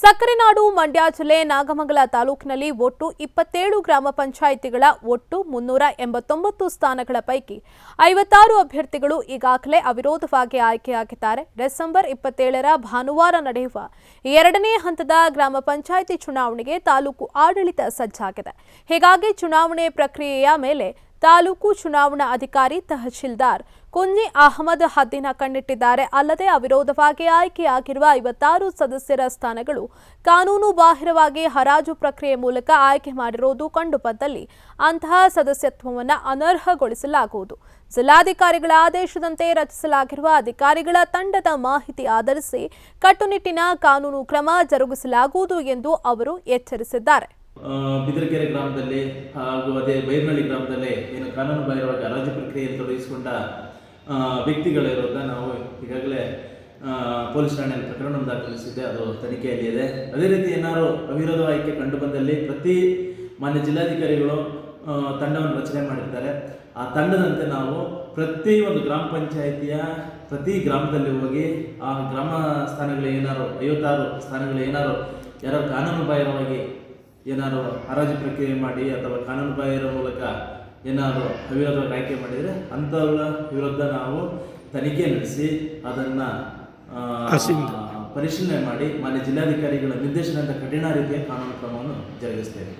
ಸಕ್ಕರೆನಾಡು ಮಂಡ್ಯ ಜಿಲ್ಲೆ ನಾಗಮಂಗಲ ತಾಲೂಕಿನಲ್ಲಿ ಒಟ್ಟು ಇಪ್ಪತ್ತೇಳು ಗ್ರಾಮ ಪಂಚಾಯಿತಿಗಳ ಒಟ್ಟು ಮುನ್ನೂರ ಎಂಬತ್ತೊಂಬತ್ತು ಸ್ಥಾನಗಳ ಪೈಕಿ ಐವತ್ತಾರು ಅಭ್ಯರ್ಥಿಗಳು ಈಗಾಗಲೇ ಅವಿರೋಧವಾಗಿ ಆಯ್ಕೆಯಾಗಿದ್ದಾರೆ. ಡಿಸೆಂಬರ್ ಇಪ್ಪತ್ತೇಳರ ಭಾನುವಾರ ನಡೆಯುವ ಎರಡನೇ ಹಂತದ ಗ್ರಾಮ ಪಂಚಾಯಿತಿ ಚುನಾವಣೆಗೆ ತಾಲೂಕು ಆಡಳಿತ ಸಜ್ಜಾಗಿದೆ. ಹೀಗಾಗಿ ಚುನಾವಣೆ ಪ್ರಕ್ರಿಯೆಯ ಮೇಲೆ ತಾಲೂಕು ಚುನಾವಣಾ ಅಧಿಕಾರಿ ತಹಶೀಲ್ದಾರ್ ಕುಂಜಿ ಅಹಮದ್ ಹದ್ದಿನ ಕಣ್ಣಿಟ್ಟಿದ್ದಾರೆ. ಅಲ್ಲದೆ ಅವಿರೋಧವಾಗಿ ಆಯ್ಕೆಯಾಗಿರುವ ಐವತ್ತಾರು ಸದಸ್ಯರ ಸ್ಥಾನಗಳು ಕಾನೂನು ಬಾಹಿರವಾಗಿ ಹರಾಜು ಪ್ರಕ್ರಿಯೆ ಮೂಲಕ ಆಯ್ಕೆ ಮಾಡಿರುವುದು ಕಂಡುಬಂದಲ್ಲಿ ಅಂತಹ ಸದಸ್ಯತ್ವವನ್ನು ಅನರ್ಹಗೊಳಿಸಲಾಗುವುದು. ಜಿಲ್ಲಾಧಿಕಾರಿಗಳ ಆದೇಶದಂತೆ ರಚಿಸಲಾಗಿರುವ ಅಧಿಕಾರಿಗಳ ತಂಡದ ಮಾಹಿತಿ ಆಧರಿಸಿ ಕಟ್ಟುನಿಟ್ಟಿನ ಕಾನೂನು ಕ್ರಮ ಜರುಗಿಸಲಾಗುವುದು ಎಂದು ಅವರು ಎಚ್ಚರಿಸಿದ್ದಾರೆ. ಬಿದರಕೆರೆ ಗ್ರಾಮದಲ್ಲಿ ಹಾಗೂ ಅದೇ ಬೈರ್ನಳ್ಳಿ ಗ್ರಾಮದಲ್ಲಿ ಏನು ಕಾನೂನು ಬಾಹಿರವಾಗಿ ಹರಾಜು ಪ್ರಕ್ರಿಯೆಯಲ್ಲಿ ತೊಡಗಿಸಿಕೊಂಡ ವ್ಯಕ್ತಿಗಳಿರೋದನ್ನ ನಾವು ಈಗಾಗಲೇ ಪೊಲೀಸ್ ಠಾಣೆಯಲ್ಲಿ ಪ್ರಕರಣವನ್ನು ದಾಖಲಿಸಿದ್ದೆ. ಅದು ತನಿಖೆಯಲ್ಲಿ ಇದೆ. ಅದೇ ರೀತಿ ಏನಾದ್ರು ಅವಿರೋಧ ಆಯ್ಕೆ ಕಂಡು ಬಂದಲ್ಲಿ ಪ್ರತಿ ಮಾನ್ಯ ಜಿಲ್ಲಾಧಿಕಾರಿಗಳು ತಂಡವನ್ನು ರಚನೆ ಮಾಡಿರ್ತಾರೆ. ಆ ತಂಡದಂತೆ ನಾವು ಪ್ರತಿ ಒಂದು ಗ್ರಾಮ ಪಂಚಾಯಿತಿಯ, ಪ್ರತಿ ಗ್ರಾಮದಲ್ಲಿ ಹೋಗಿ ಆ ಗ್ರಾಮ ಸ್ಥಾನಗಳು ಏನಾರು ಐವತ್ತಾರು ಸ್ಥಾನಗಳು ಏನಾರು ಯಾರು ಕಾನೂನು ಬಾಹಿರವಾಗಿ ಏನಾದ್ರು ಹರಾಜು ಪ್ರಕ್ರಿಯೆ ಮಾಡಿ ಅಥವಾ ಕಾನೂನು ಬಾಹಿರ ಮೂಲಕ ಏನಾದ್ರು ಅವಿರೋಧ ಆಯ್ಕೆ ಮಾಡಿದರೆ ಅಂಥವ್ರ ವಿರುದ್ಧ ನಾವು ತನಿಖೆ ನಡೆಸಿ ಅದನ್ನು ಪರಿಶೀಲನೆ ಮಾಡಿ ಮಾನ್ಯ ಜಿಲ್ಲಾಧಿಕಾರಿಗಳ ನಿರ್ದೇಶನದ ಕಠಿಣ ರೀತಿಯ ಕಾನೂನು ಕ್ರಮವನ್ನು ಜರುಗಿಸ್ತೇವೆ.